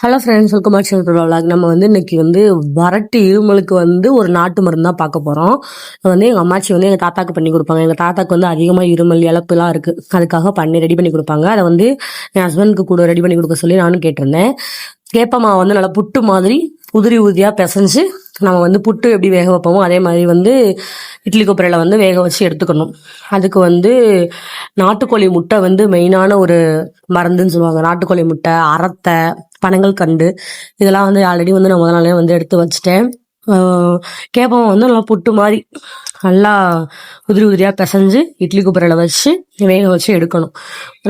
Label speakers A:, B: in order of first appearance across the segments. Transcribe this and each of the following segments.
A: Hello friends welcome back to நம்ம வந்து இன்னைக்கு வந்து வறட்டு இருமலுக்கு வந்து ஒரு நாட்டு மருந்து தான் பார்க்க போகிறோம் வந்து எங்கள் அம்மாச்சி வந்து எங்கள் தாத்தாக்கு பண்ணி கொடுப்பாங்க. எங்கள் தாத்தாக்கு வந்து அதிகமாக இருமல் இழப்புலாம் இருக்குது அதுக்காக பண்ணி ரெடி பண்ணி கொடுப்பாங்க. அதை வந்து என் ஹஸ்பண்டுக்கு கூட ரெடி பண்ணி கொடுக்க சொல்லி நானும் கேட்டிருந்தேன். கேப்பமாவை வந்து நல்லா புட்டு மாதிரி உதிரி உதிரியாக பிசைஞ்சு நம்ம வந்து புட்டு எப்படி வேக வைப்போமோ அதே மாதிரி வந்து இட்லி கொப்பரையில் வந்து வேக வச்சு எடுத்துக்கணும். அதுக்கு வந்து நாட்டுக்கோழி முட்டை வந்து மெயினான ஒரு மருந்துன்னு சொல்லுவாங்க. நாட்டுக்கோழி முட்டை அறத்தை பனங்கள் கண்டு இதெல்லாம் வந்து ஆல்ரெடி வந்து நான் முதல் நாளே வந்து எடுத்து வச்சுட்டேன். கேப்பம் வந்து நல்லா புட்டு மாதிரி நல்லா உதிரி உதிரியாக பிசைஞ்சு இட்லி குப்பரையில் வச்சு வேக வச்சு எடுக்கணும்.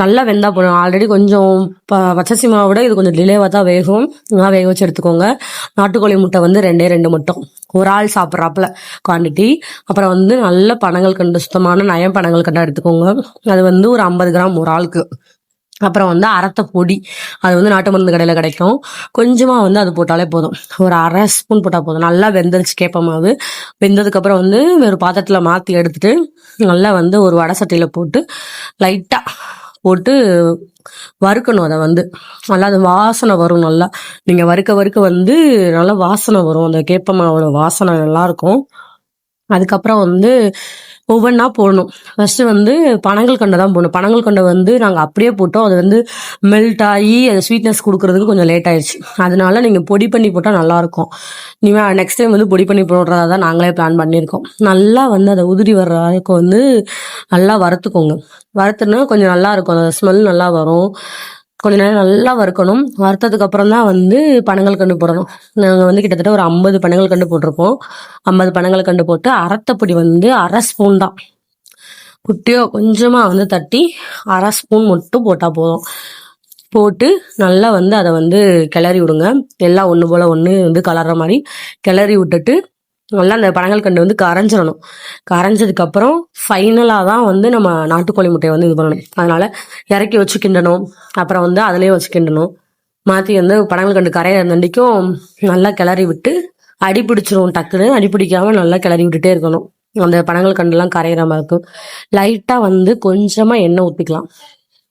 A: நல்லா வெந்தா போகணும் ஆல்ரெடி கொஞ்சம் ப பச்சசி மாவை விட இது கொஞ்சம் டிலேவாக தான் வேகும். நல்லா வேக வச்சு எடுத்துக்கோங்க. நாட்டுக்கோழி முட்டை வந்து ரெண்டே ரெண்டு மட்டும். ஒரு ஆள் சாப்பிட்றாப்புல குவான்டிட்டி அப்புறம் வந்து நல்ல பனங்கள் கண்டு சுத்தமான நயம் பனங்கள் கண்டா எடுத்துக்கோங்க. அது வந்து ஒரு ஐம்பது கிராம் ஒரு ஆளுக்கு. அப்புறம் வந்து அரத்த பொடி. அது வந்து நாட்டு மருந்து கடையில் கிடைக்கும். கொஞ்சமாக வந்து அது போட்டாலே போதும். ஒரு அரை ஸ்பூன் போட்டால் போதும். நல்லா வெந்துருச்சு கேட்பமாவது வெந்ததுக்கப்புறம் வந்து ஒரு பாத்திரத்தில் மாற்றி எடுத்துட்டு நல்லா வந்து ஒரு வடை சட்டியில் போட்டு லைட்டாக போட்டு வறுக்கணும் அதை வந்து. நல்லா அது வாசனை வரும் நல்லா. நீங்கள் வறுக்க வறுக்க வந்து நல்லா வாசனை வரும். அந்த கேப்பமாவோட வாசனை நல்லாயிருக்கும் அதுக்கப்புறம் வந்து ஒவ்வொன்றா போடணும். ஃபஸ்ட்டு வந்து பனங்கள் கண்டை தான் போடணும். பனங்கள் கண்டை வந்து நாங்கள் அப்படியே போட்டோம். அது வந்து மெல்ட் ஆகி அது ஸ்வீட்னஸ் கொடுக்குறதுக்கு கொஞ்சம் லேட் ஆயிடுச்சு அதனால நீங்கள் பொடி பண்ணி போட்டால் நல்லாயிருக்கும் இனிமேல் நெக்ஸ்ட் டைம் வந்து பொடி பண்ணி போடுறதா தான் நாங்களே பிளான் பண்ணியிருக்கோம். நல்லா வந்து அதை உதிரி வர்ற வரைக்கும் வந்து நல்லா வறுத்துக்கோங்க. வறுத்துனா கொஞ்சம் நல்லா இருக்கும். அந்த ஸ்மெல் நல்லா வரும். கொஞ்ச நேரம் நல்லா வறுக்கணும். வறுத்ததுக்கு அப்புறம் தான் வந்து பனங்கள் கண்டு போடணும். நாங்கள் வந்து கிட்டத்தட்ட ஒரு ஐம்பது பனங்கள் கண்டு போட்டிருப்போம். ஐம்பது பனங்கள் கண்டு போட்டு அரைத்தப்பொடி வந்து அரை ஸ்பூன் தான். குட்டியோ கொஞ்சமாக வந்து தட்டி அரை ஸ்பூன் மட்டும் போட்டால் போதும். போட்டு நல்லா வந்து அதை வந்து கிளறி விடுங்க. எல்லாம் ஒன்று போல் ஒன்று வந்து கலர்ற மாதிரி கிளறி விட்டுட்டு நல்லா அந்த பனங்கள் கண்டு வந்து கரைஞ்சிடணும். கரைஞ்சதுக்கப்புறம் ஃபைனலாக தான் வந்து நம்ம நாட்டுக்கோழி முட்டையை வந்து இது பண்ணணும். அதனால் இறக்கி வச்சு கிண்டணும் அப்புறம் வந்து அதிலே வச்சு கிண்டணும் மாற்றி வந்து படங்கள் கண்டு கரையிற நண்டிக்கும் நல்லா கிளறி விட்டு அடி பிடிச்சிரும் டக்குன்னு. அடி பிடிக்காமல் நல்லா கிளறி விட்டுட்டே இருக்கணும். அந்த படங்கள் கண்டுலாம் கரையிற மாதிரி இருக்கும். லைட்டாக வந்து கொஞ்சமாக எண்ணெய் ஊற்றிக்கலாம்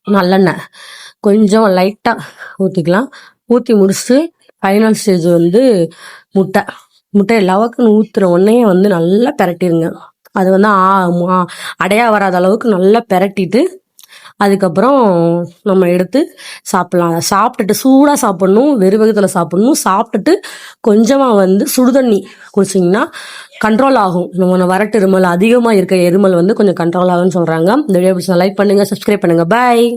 A: நல்லெண்ணெய். கொஞ்சம் லைட்டாக ஊற்றிக்கலாம் ஊற்றி முடிச்சுட்டு ஃபைனல் ஸ்டேஜ் வந்து முட்டை. முட்டையை லவக்குன்னு ஊற்றுற உடனே வந்து நல்லா பெரட்டிடுங்க அது வந்து ஆ அடையா வராத அளவுக்கு நல்லா பெரட்டிட்டு அதுக்கப்புறம் நம்ம எடுத்து சாப்பிட்லாம். சாப்பிட்டுட்டு சூடாக சாப்பிட்ணும் வெறுவகத்தில் சாப்பிட்ணும். சாப்பிட்டுட்டு கொஞ்சமாக வந்து சுடுதண்ணி குடிச்சிங்கன்னா கண்ட்ரோல் ஆகும். நம்ம வரட்டு இருமல் அதிகமாக இருக்க எருமல் வந்து கொஞ்சம் கண்ட்ரோல் ஆகும்னு சொல்கிறாங்க இந்த வீடியோ லைக் பண்ணுங்கள் சப்ஸ்கிரைப் பண்ணுங்கள் பாய்